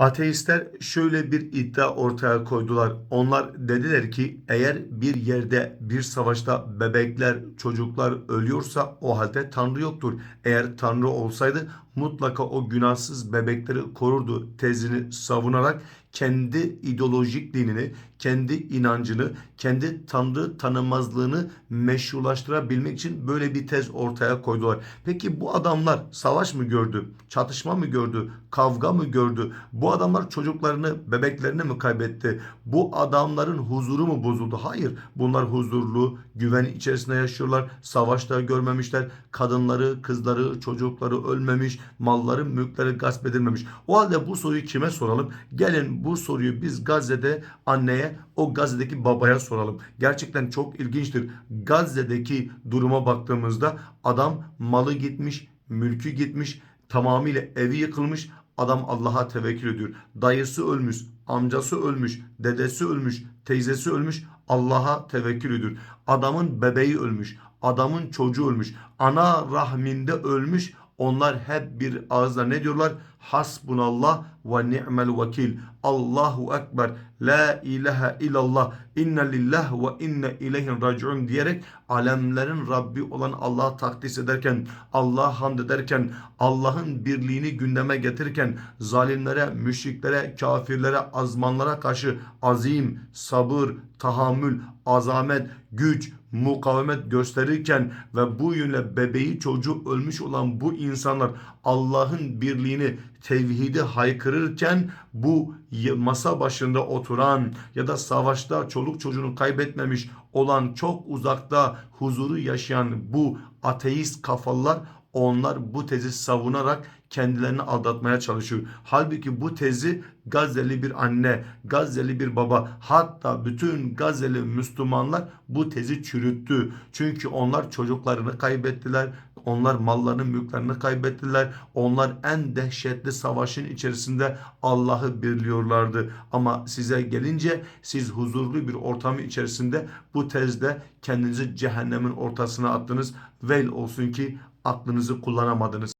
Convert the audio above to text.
Ateistler şöyle bir iddia ortaya koydular. Onlar dediler ki eğer bir yerde bir savaşta bebekler, çocuklar ölüyorsa o halde Tanrı yoktur. Eğer Tanrı olsaydı mutlaka o günahsız bebekleri korurdu tezini savunarak kendi ideolojik dinini, kendi inancını, kendi Tanrı tanımazlığını meşrulaştırabilmek için böyle bir tez ortaya koydular. Peki bu adamlar savaş mı gördü, çatışma mı gördü, kavga mı gördü? Bu adamlar çocuklarını, bebeklerini mi kaybetti? Bu adamların huzuru mu bozuldu? Hayır. Bunlar huzurlu, güven içerisinde yaşıyorlar. Savaşta görmemişler. Kadınları, kızları, çocukları ölmemiş. Malları, mülkleri gasp edilmemiş. O halde bu soruyu kime soralım? Gelin bu soruyu biz Gazze'de anneye, o Gazze'deki babaya soralım. Gerçekten çok ilginçtir. Gazze'deki duruma baktığımızda adam malı gitmiş, mülkü gitmiş, tamamıyla evi yıkılmış. Adam Allah'a tevekkül ediyor. Dayısı ölmüş, amcası ölmüş, dedesi ölmüş, teyzesi ölmüş. Allah'a tevekkül ediyor. Adamın bebeği ölmüş, adamın çocuğu ölmüş, ana rahminde ölmüş. Onlar hep bir ağızla ne diyorlar? Hasbunallah ve ni'mel vekil. Allahu Ekber. La ilahe illallah. İnne lillah ve inne ileyhin raciun diyerek alemlerin Rabbi olan Allah'ı takdis ederken, Allah'a hamd ederken, Allah'ın birliğini gündeme getirirken, zalimlere, müşriklere, kafirlere, azmanlara karşı azim, sabır, tahammül, azamet, güç, mukavemet gösterirken ve bu yönle bebeği çocuğu ölmüş olan bu insanlar Allah'ın birliğini, tevhidi haykırırken bu masa başında oturan ya da savaşta çoluk çocuğunu kaybetmemiş olan çok uzakta huzuru yaşayan bu ateist kafalar onlar bu tezi savunarak kendilerini aldatmaya çalışıyor. Halbuki bu tezi Gazze'li bir anne, Gazze'li bir baba hatta bütün Gazze'li Müslümanlar bu tezi çürüttü. Çünkü onlar çocuklarını kaybettiler. Onlar mallarını, mülklerini kaybettiler. Onlar en dehşetli savaşın içerisinde Allah'ı birliyorlardı. Ama size gelince siz huzurlu bir ortamın içerisinde bu tezde kendinizi cehennemin ortasına attınız. Vel olsun ki aklınızı kullanamadınız.